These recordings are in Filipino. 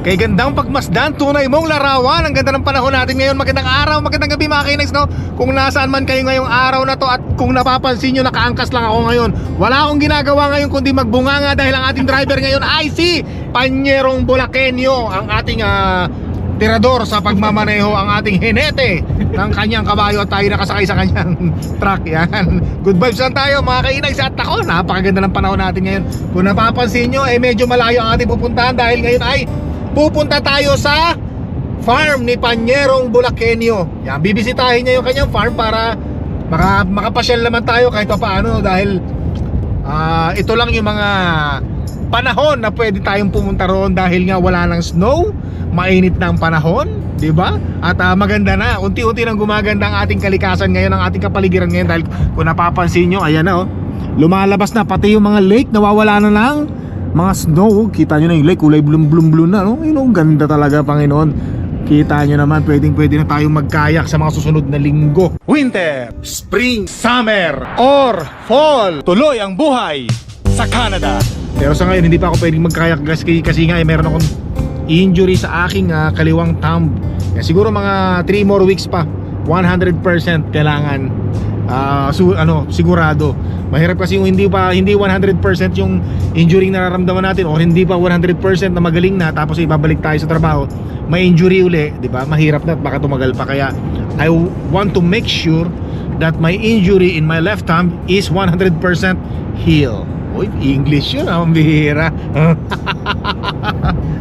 Kay gandang pagmasdan, tunay mong larawan. Ang ganda ng panahon natin ngayon. Magandang araw, magandang gabi mga kinags no? Kung nasaan man kayo ngayong araw na to At kung napapansin nyo, nakaangkas lang ako ngayon. Wala akong ginagawa ngayon kundi magbunganga Dahil ang ating driver ngayon ay si Panyerong Bulakenyo Ang ating ah, tirador sa pagmamaneho Ang ating hinete ng kanyang kabayo At tayo nakasakay sa kanyang truck. Yan, good vibes lang tayo mga kainags At ako, napakaganda ng panahon natin ngayon. Kung napapansin nyo, eh medyo malayo ang ating pupuntahan Dahil ngayon ay pupunta tayo sa farm ni Panyerong Bulakenyo. Yan, bibisitahin niya yung kanyang farm para maka, makapasyal naman tayo kahit pa paano dahil ah, ito lang yung mga panahon na pwede tayong pumunta roon dahil nga wala ng snow, mainit na ang panahon, 'di ba? At ah, maganda na, unti-unti nang gumaganda ang ating kalikasan ngayon, ang ating kapaligiran ngayon dahil kung napapansin nyo, ayan na oh. Lumalabas na pati yung mga lake, nawawala na lang mga snow, kita nyo na yung lake, kulay blum blum blue na, no? Yun, oh, ganda talaga, Panginoon. Kita nyo naman, pwedeng pwede na tayong magkayak sa mga susunod na linggo. Winter, Spring, Summer, or Fall. Tuloy ang buhay sa Canada. Pero sa ngayon, hindi pa ako pwedeng magkayak kasi, kasi nga, eh, meron akong injury sa aking ah, kaliwang thumb. Kaya siguro mga 3 more weeks pa. 100% kailangan ah, su, ano, sigurado. Mahirap kasi yung hindi pa hindi 100% yung injury na nararamdaman natin o hindi pa 100% na magaling na tapos ibabalik tayo sa trabaho. May injury uli, 'di ba? Mahirap na at baka tumagal pa kaya I want to make sure that my injury in my left thumb is 100% heal. Uy, English yun, ah, ang bihira.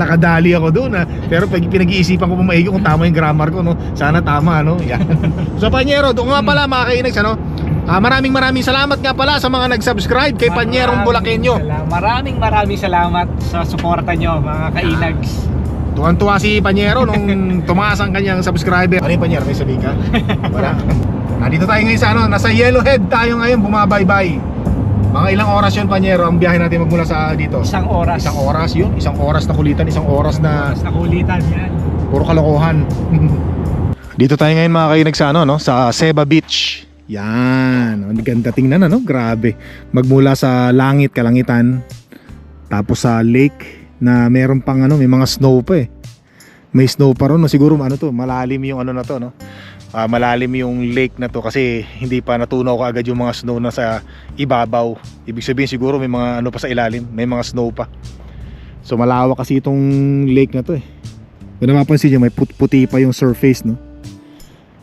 Nakadali ako doon ah. Pero pag pinag-iisipan ko pa maigi kung tama yung grammar ko, no? Sana tama, no? Yan. so, Panyero, doon nga pala mga kainags, ano? Ah, maraming maraming salamat nga pala sa mga nag-subscribe kay Panyerong Bulakenyo. Maraming Maraming maraming salamat sa suporta nyo mga kainags. Tuwan-tuwa si Panyero nung tumaas ang kanyang subscriber. Ano yung Panyero? May sabihin ka? Wala. Nandito tayo ngayon sa ano, nasa Yellowhead tayo ngayon, bumabaybay. Mga ilang oras yun, Panyero, ang biyahe natin magmula sa dito. Isang oras. Isang oras yun, isang oras na kulitan, isang oras na Oras na kulitan yan. puro kalokohan. Dito tayo ngayon mga kainag sa ano, no? sa Seba Beach. Yan, ang ganda tingnan ano, grabe. Magmula sa langit, kalangitan, tapos sa lake na meron pang ano, may mga snow pa eh. May snow pa ron, siguro ano to, malalim yung ano na to, no? Ah, malalim yung lake na to kasi hindi pa natunaw ka agad yung mga snow na sa ibabaw. Ibig sabihin siguro may mga ano pa sa ilalim, may mga snow pa. So malawak kasi itong lake na to eh. Kung napapansin nyo, may put puti pa yung surface, no?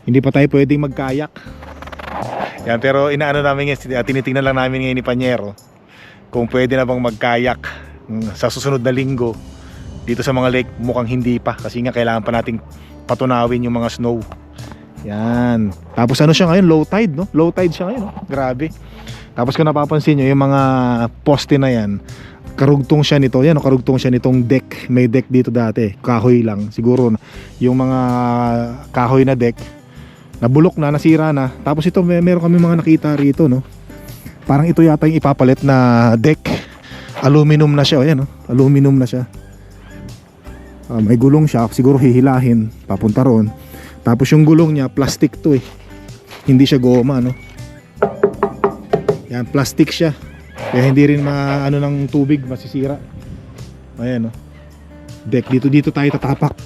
Hindi pa tayo pwedeng magkayak. Yan, pero inaano namin ngayon, uh, tinitingnan lang namin ngayon ni Panyero kung pwede na bang magkayak mm, sa susunod na linggo dito sa mga lake. Mukhang hindi pa kasi nga kailangan pa nating patunawin yung mga snow. Yan. Tapos ano siya ngayon? Low tide no? Low tide siya ngayon no? grabe. Tapos kung napapansin nyo yung mga poste na yan karugtong siya nito. Yan karugtong siya nitong deck. May deck dito dati. Kahoy lang. Siguro yung mga kahoy na deck nabulok na nasira na. Tapos ito may meron kami mga nakita rito no? Parang ito yata yung ipapalit na deck. Aluminum na siya o yan no? aluminum na siya. Ah, may gulong siya. Siguro hihilahin. Papunta roon. Tapos yung gulong niya plastic to eh. Hindi siya goma no? Yan plastic siya. Kaya hindi rin maano ng tubig masisira. Ayan no deck dito dito tayo tatapak.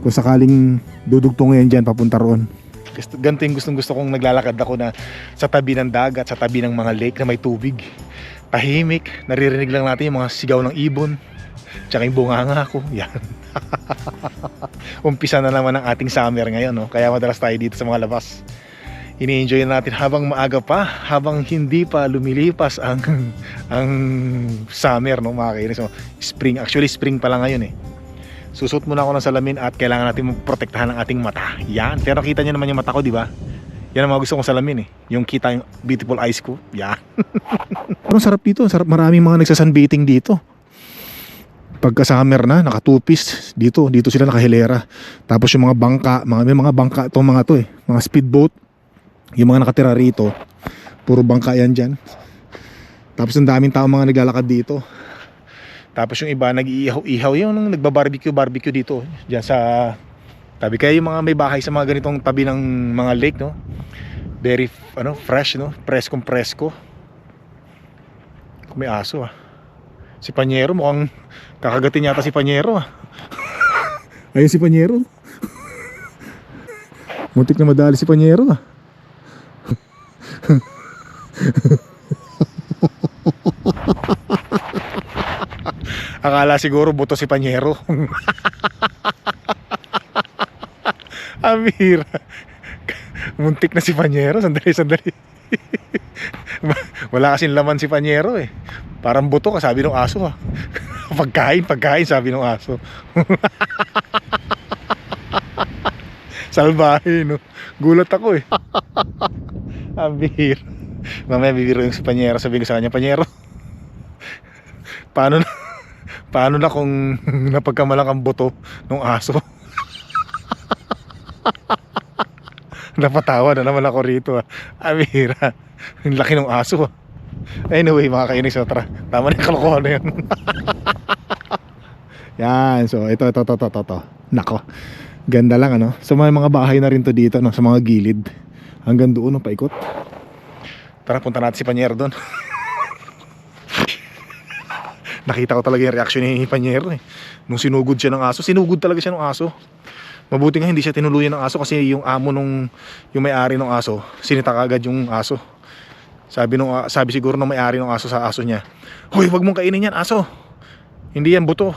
Kung sakaling dudugtong yan dyan papunta roon gusto, ganito yung gustong gusto kong naglalakad ako na sa tabi ng dagat, sa tabi ng mga lake na may tubig. Tahimik, naririnig lang natin yung mga sigaw ng ibon. Tsaka yung bunganga ko. Yan. Umpisa na naman ang ating summer ngayon. No? Kaya madalas tayo dito sa mga labas. Ini-enjoy na natin habang maaga pa, habang hindi pa lumilipas ang ang summer, no, mga kainis. Spring, actually spring pa lang ngayon eh. Susot muna ako ng salamin at kailangan natin protektahan ang ating mata. Yan. Pero kita niyo naman yung mata ko, di ba? Yan ang mga gusto kong salamin eh. Yung kita yung beautiful eyes ko. Yan. Ang sarap dito. Sarap. Maraming mga nagsasunbathing dito. Pagka summer na, nakatupis dito. Dito sila nakahilera. Tapos yung mga bangka, mga, may mga bangka itong mga to eh. Mga speedboat. Yung mga nakatira rito. Puro bangka yan dyan. Tapos ang daming tao mga naglalakad dito. Tapos yung iba nag-iihaw-ihaw yung nung nagbabarbecue barbecue dito diyan sa tabi kaya yung mga may bahay sa mga ganitong tabi ng mga lake no. Very ano fresh no, preskong presko. May aso ah. Si Panyero mukhang kakagatin yata si Panyero ah. Ayun si Panyero. Muntik na madali si Panyero ah. Akala siguro buto si Panyero. Amira. Muntik na si Panyero. Sandali, sandali. Wala kasing laman si Panyero eh. Parang buto ka, sabi ng aso ah. pagkain, pagkain, sabi ng aso. Salbahe, no? Gulat ako eh. Ambir. Mamaya bibiro yung si Panyero. Sabi ko sa kanya, Panyero, paano na, paano na kung napagkamalang ang buto ng aso? Napatawa na naman ako rito ah. Amira. Ang laki ng aso ah. Anyway, mga kainis, so tara. Tama na yung kalokohan na yun. Yan, so ito, ito, ito, ito, ito, ito. Nako. Ganda lang ano. Sa mga mga bahay na rin to dito, no? sa mga gilid. Hanggang doon, no? paikot. Tara, punta natin si Panyero doon. Nakita ko talaga yung reaction ni Panyero eh. Nung sinugod siya ng aso. Sinugod talaga siya ng aso. Mabuti nga hindi siya tinuluyan ng aso kasi yung amo nung yung may-ari ng aso, sinita agad yung aso. Sabi nung ah, sabi siguro ng may-ari ng aso sa aso niya, "Hoy, wag mong kainin yan, aso. Hindi yan buto.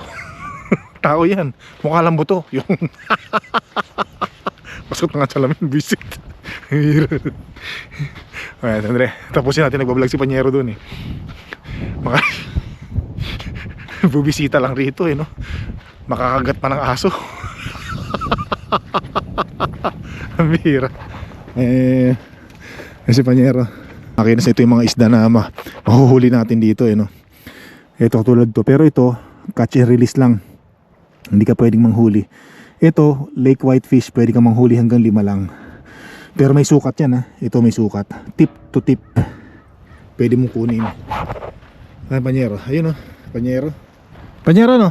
Tao yan. Mukha lang buto." Yung Pasok nga sa lamin, visit. Alright, Andre. Tapusin natin nagbablog si Panyero doon eh. Maka Bubisita lang rito eh, no? Makakagat pa ng aso. Ang bihira. Eh, eh, si Panyero. Makinas ito yung mga isda na ma mahuhuli natin dito eh, no? Ito tulad to. Pero ito, catch and release lang. Hindi ka pwedeng manghuli. Ito, lake whitefish, pwede kang manghuli hanggang lima lang. Pero may sukat yan ha. Ito may sukat. Tip to tip. Pwede mong kunin. Ay, Panyero. Ayun o. Panyero. Panyero no?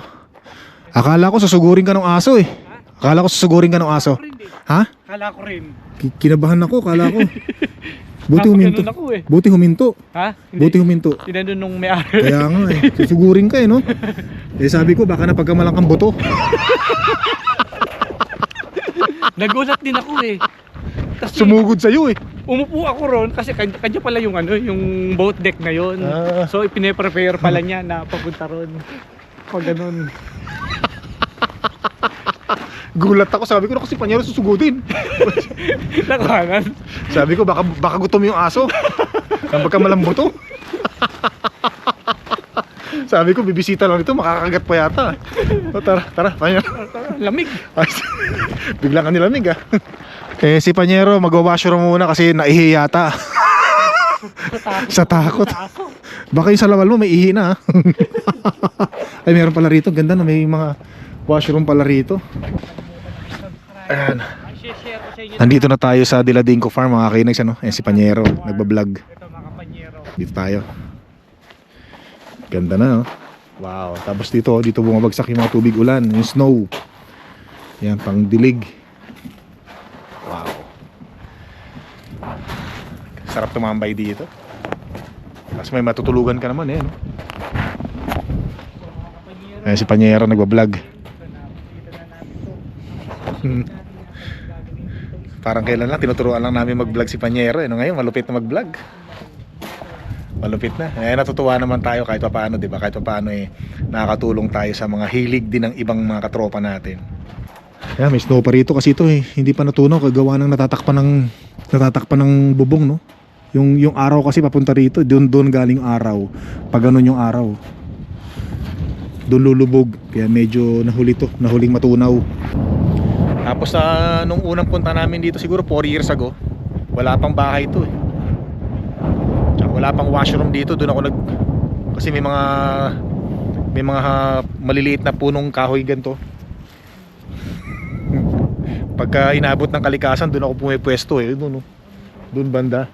Akala ko susugurin ka ng aso eh. Akala ko susugurin ka ng aso. Ha? Kala ko rin. Ki- Kinabahan ako, akala ko. Buti huminto. ganun ako eh. Buti huminto. Ha? Buti huminto. Tinanong nung may-ari. Kaya nga eh. Susugurin ka eh no. Eh sabi ko baka napagkamalang kang buto. Nagulat din ako eh. Kasi Sumugod sa'yo eh. umupo ako ron kasi kanya, kanya pala yung ano, yung boat deck na yon. Ah. So ipine-prepare pala niya na papunta ron. Pag ganun. Gulat ako. Sabi ko na kasi panyero susugudin. Nakahanan. Sabi ko baka, baka gutom yung aso. Napagkamalang buto. Sabi ko bibisita lang ito. Makakagat pa yata. O, tara, tara. Panyero. Lamig. Bigla ka nilamig ah. Eh si Panyero magwa-washroom muna kasi naihi yata. Sa takot. Baka yung sa lawal mo may ihi na ah. Ay meron pala rito. Ganda no. May mga washroom pala rito. Ayan. Nandito na tayo sa Diladinco Farm mga kainags ano. Ayan si Panyero. Nagbablog. Dito tayo. Ganda na no. Wow. Tapos dito, dito bumabagsak yung mga tubig ulan. Yung snow. Yan, pang dilig. Wow. Sarap tumambay dito. Tapos may matutulugan ka naman eh. Ayan si Panyero nagbablog. Hmm. Parang kailan lang, tinuturuan lang namin mag-vlog si Panyero. Eh. No, ngayon, malupit na mag-vlog. Malupit na. Eh, natutuwa naman tayo kahit pa paano, di ba? Kahit pa paano eh, nakakatulong tayo sa mga hilig din ng ibang mga katropa natin. Kaya may snow pa rito kasi ito eh. Hindi pa natunaw kagawa ng natatakpan ng natatakpan ng bubong, no? Yung yung araw kasi papunta rito, doon doon galing araw. Pag ganun yung araw. Doon lulubog. Kaya medyo nahuli to, nahuling matunaw. Tapos sa nung unang punta namin dito siguro 4 years ago, wala pang bahay to eh. Wala pang washroom dito, doon ako nag kasi may mga may mga maliliit na punong kahoy ganto. Pagka inabot ng kalikasan, doon ako pumipwesto eh, doon oh. Doon banda.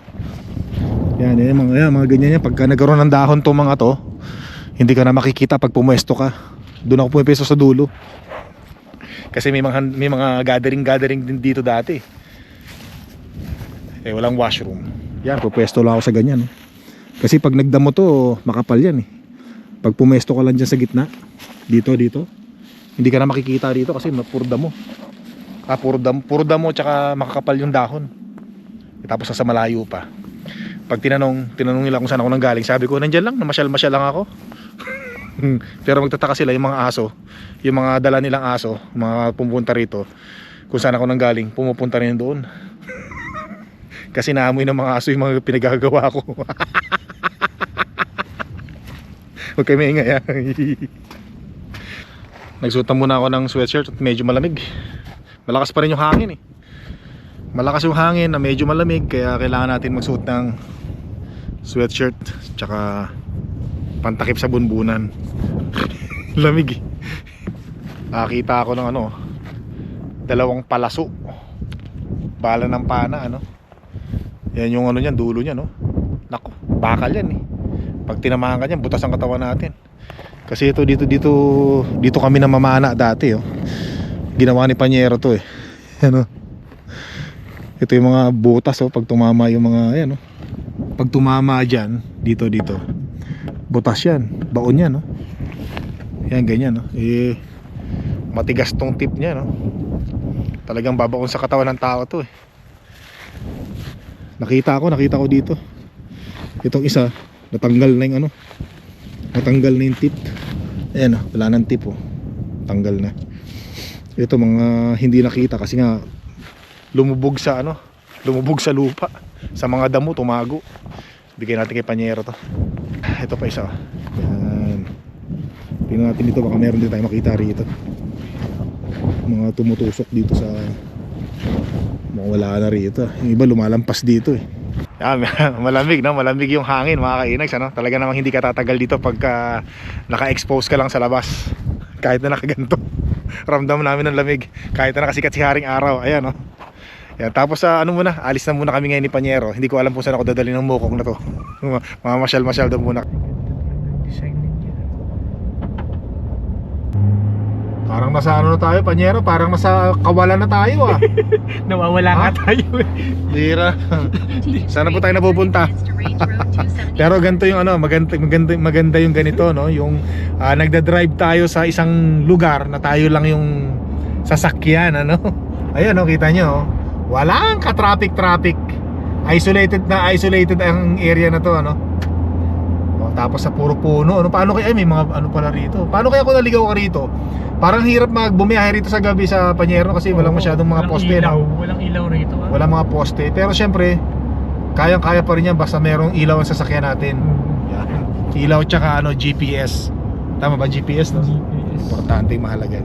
Yan, yan, mga, yan, mga ganyan yan. Pagka nagkaroon ng dahon to mga to, hindi ka na makikita pag pumwesto ka. Doon ako pumipwesto sa dulo. Kasi may mga may mga gathering gathering din dito dati. Eh walang washroom. Yan, pupwesto lang ako sa ganyan. No? Kasi pag nagdamo to, makapal yan eh. Pag pumesto ka lang dyan sa gitna, dito, dito, Hindi ka na makikita dito kasi puro damo. Ah, puro damo, puro damo tsaka makakapal yung dahon. Eh, Tapos sa malayo pa. Pag tinanong, tinanong nila kung saan ako nang galing, sabi ko, nandyan lang, namasyal-masyal lang ako. Pero magtataka sila yung mga aso, yung mga dala nilang aso, mga pumunta rito, kung saan ako nang galing, pumupunta rin doon. Kasi naamoy ng mga aso yung mga pinagagawa ko. Huwag kayo maingay ah. Nagsutan muna ako ng sweatshirt at medyo malamig. Malakas pa rin yung hangin eh. Malakas yung hangin na medyo malamig kaya kailangan natin magsuot ng sweatshirt tsaka pantakip sa bunbunan. Lamig eh. Nakakita ako ng ano, dalawang palaso. Bala ng pana ano. Yan yung ano niyan, dulo niya no. Nako, bakal yan eh. Pag tinamahan ka niyan, butas ang katawan natin. Kasi ito dito dito dito kami namamana dati oh. Ginawa ni Panyero to eh. Ano? Ito yung mga butas oh pag tumama yung mga ayan oh. Pag tumama diyan dito dito. Butas yan, baon yan no. Yan ganyan no. Eh matigas tong tip niya no. Talagang babaon sa katawan ng tao to eh. Nakita ko, nakita ko dito. Itong isa, natanggal na yung ano. Natanggal na yung tip. Ayan oh, wala nang tip oh. Tanggal na. Ito mga hindi nakita kasi nga lumubog sa ano, lumubog sa lupa. Sa mga damo tumago. Bigyan natin kay Panyero to. Ito pa isa. oh. Yan. Tingnan natin dito baka meron din tayo makita rito. Mga tumutusok dito sa Mukhang wala na rito. Yung iba lumalampas dito eh. Yan, malamig no, malamig yung hangin mga kainags ano. Talaga namang hindi ka tatagal dito pagka naka-expose ka lang sa labas. Kahit na nakaganto. Ramdam namin ng lamig. Kahit na nakasikat si haring araw. Ayan no. Yan, tapos sa ano muna, alis na muna kami ngayon ni Panyero. Hindi ko alam kung saan ako dadali ng mukong na to. Mamamasyal-masyal daw muna. Parang nasa ano na tayo, Panyero? Parang nasa kawalan na tayo ah. Nawawala Ha? nga tayo eh. Dira. Sana po tayo napupunta. Pero ganito yung ano, maganda maganda maganda yung ganito no, yung ah, nagda-drive tayo sa isang lugar na tayo lang yung sasakyan ano. Ayun no, kita nyo. oh. Walang ka-traffic traffic. Isolated na isolated ang area na to ano. Oh, tapos sa puro puno. Ano paano kaya ay, may mga ano pala rito? Paano kaya kung naligaw ka rito? Parang hirap magbumiyahe rito sa gabi sa Panyero kasi walang Oo, masyadong mga walang poste ilaw. no? Walang ilaw rito ah. Wala mga poste. Pero syempre, kayang-kaya pa rin yan basta merong ilaw ang sasakyan natin. Yan. Ilaw tsaka ano, GPS. Tama ba GPS? No? GPS. Importante, mahalaga.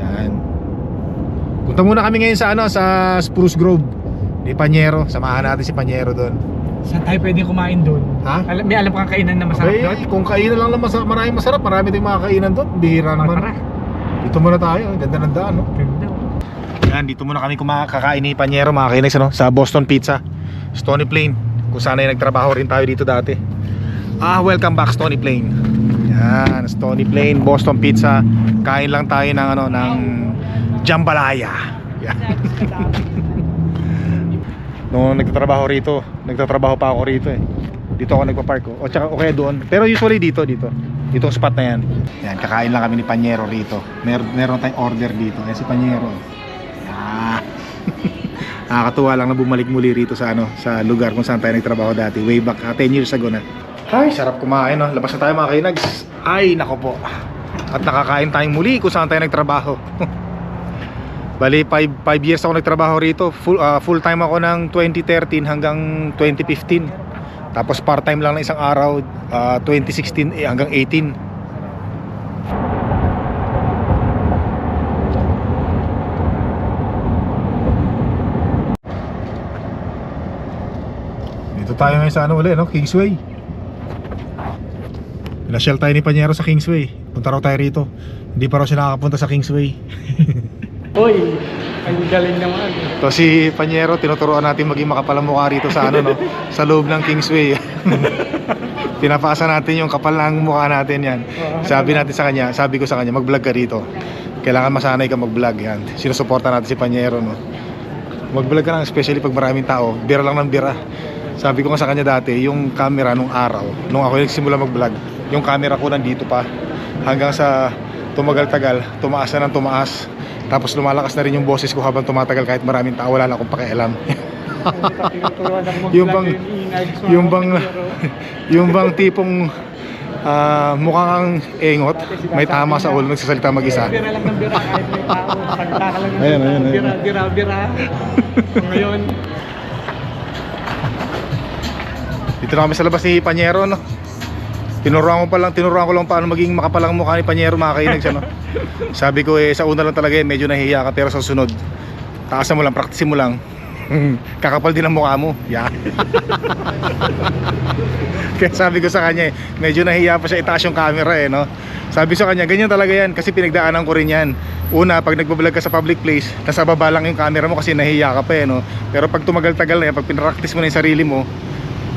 Yan. Punta muna kami ngayon sa ano, sa Spruce Grove. Di Panyero. Samahan natin si Panyero doon. Saan tayo pwede kumain doon? Ha? Alam, may alam kang kainan na masarap Okay, doon? kung kainan lang na masarap, maraming masarap. Marami tayong mga kainan doon. Bihira naman. Tara. Dito muna tayo. Ganda ng daan, no? Ganda. Yan, dito muna kami kumakakain ni Panyero mga kainex ano, sa Boston Pizza, Stony Plain. Kung saan ay nagtrabaho rin tayo dito dati. Ah, welcome back Stony Plain. Yan, Stony Plain, Boston Pizza. Kain lang tayo ng ano ng jambalaya. Yan. Noong nagtatrabaho rito, nagtatrabaho pa ako rito eh. Dito ako nagpa-park ko. O tsaka o kaya doon. Pero usually dito, dito. Ditong spot na yan. Yan, kakain lang kami ni Panyero rito. Mer meron tayong order dito. Yan si Panyero. Ah. Nakakatuwa lang na bumalik muli rito sa ano, sa lugar kung saan tayo nagtrabaho dati. Way back, ah, 10 years ago na. Ay, sarap kumain, no? Labas na tayo mga kainags. Ay, nako po. At nakakain tayong muli kung saan tayo nagtrabaho. Bali, 5 years ako nagtrabaho rito. Full, ah, full time ako ng 2013 hanggang 2015. Tapos part-time lang ng isang araw, ah, 2016 eh, hanggang 18. Dito tayo ngayon sa ano ulit, no? Kingsway. Pinasyal tayo ni Panyero sa Kingsway. Punta raw tayo rito. Hindi pa raw siya nakakapunta sa Kingsway. Uy, ang galing naman. To si Panyero, tinuturuan natin maging makapal ang mukha rito sa ano no, sa loob ng Kingsway. Pinapasa natin yung kapal ng mukha natin yan. Sabi natin sa kanya, sabi ko sa kanya, mag-vlog ka rito. Kailangan masanay ka mag-vlog yan. Sinusuporta natin si Panyero no. Mag-vlog ka lang, especially pag maraming tao. Bira lang ng bira. Sabi ko nga sa kanya dati, yung camera nung araw, nung ako nagsimula mag-vlog, yung camera ko nandito pa hanggang sa tumagal-tagal, tumaas na ng tumaas. Tapos lumalakas na rin yung boses ko habang tumatagal kahit maraming tao, wala na akong pakialam. Yung bang- yung bang- yung bang tipong ah, mukhang kang engot, may tama sa ulo, nagsasalita mag-isa. Bira lang ng bira kahit may tao. Salita ka lang ng Ayan, salita. ayan, ayan. Bira, bira, bira. Ngayon, Dito na kami sa labas ni Panyero, no? Tinuruan ko pa lang, tinuruan ko lang paano maging makapalang mukha ni Panyero mga kainags, ano? Sabi ko eh, sa una lang talaga eh, medyo nahihiya ka, pero sa sunod, taasan mo lang, praktisin mo lang. Kakapal din ang mukha mo. Yeah. Kaya sabi ko sa kanya eh, medyo nahihiya pa siya itaas yung camera eh, no? Sabi sa kanya, ganyan talaga yan, kasi pinagdaanan ko rin yan. Una, pag nagbablog ka sa public place, nasa baba lang yung camera mo kasi nahihiya ka pa eh, no? Pero pag tumagal-tagal na yan, pag pinractice mo na yung sarili mo,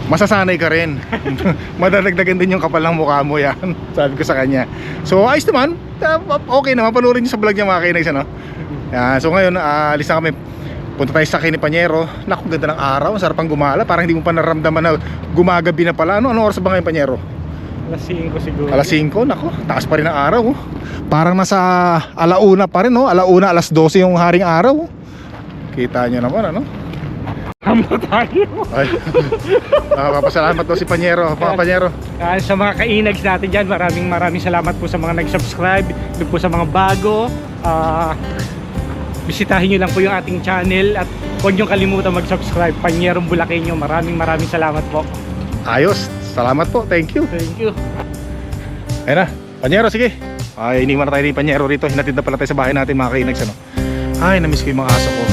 masasanay ka rin. Madadagdagan din yung kapal ng mukha mo yan. Sabi ko sa kanya. So ayos naman. Ah, Okay naman. Panoorin nyo sa vlog niya mga kinags. Ano? Yan. so ngayon, ah, alis na kami. Punta tayo sa Kini Panyero. Naku, ganda ng araw. Sarap ang gumala. Parang hindi mo pa naramdaman na gumagabi na pala. Ano, ano oras ba ngayon Panyero? alas 5 siguro. Alas 5. Naku, taas pa rin ang araw. oh. Parang nasa alauna pa rin. No? Alauna, alas 12 yung haring araw. oh. Kita nyo naman. Ano? Tama tayo. Ay. Ah, papasalamat daw si Panyero. Mga Panyero. Ah, sa mga kainags natin dyan, maraming maraming salamat po sa mga nag-subscribe, doon po sa mga bago. Ah, bisitahin nyo lang po yung ating channel at huwag nyo kalimutan mag-subscribe. Panyerong Bulakenyo, maraming maraming salamat po. Ayos. Salamat po. Thank you. Thank you. Ayun na. Panyero, sige. Ay, iniwan na tayo ni Panyero rito. Hinatid na pala tayo sa bahay natin mga kainags. Ano? Ay, namiss ko yung mga aso ko.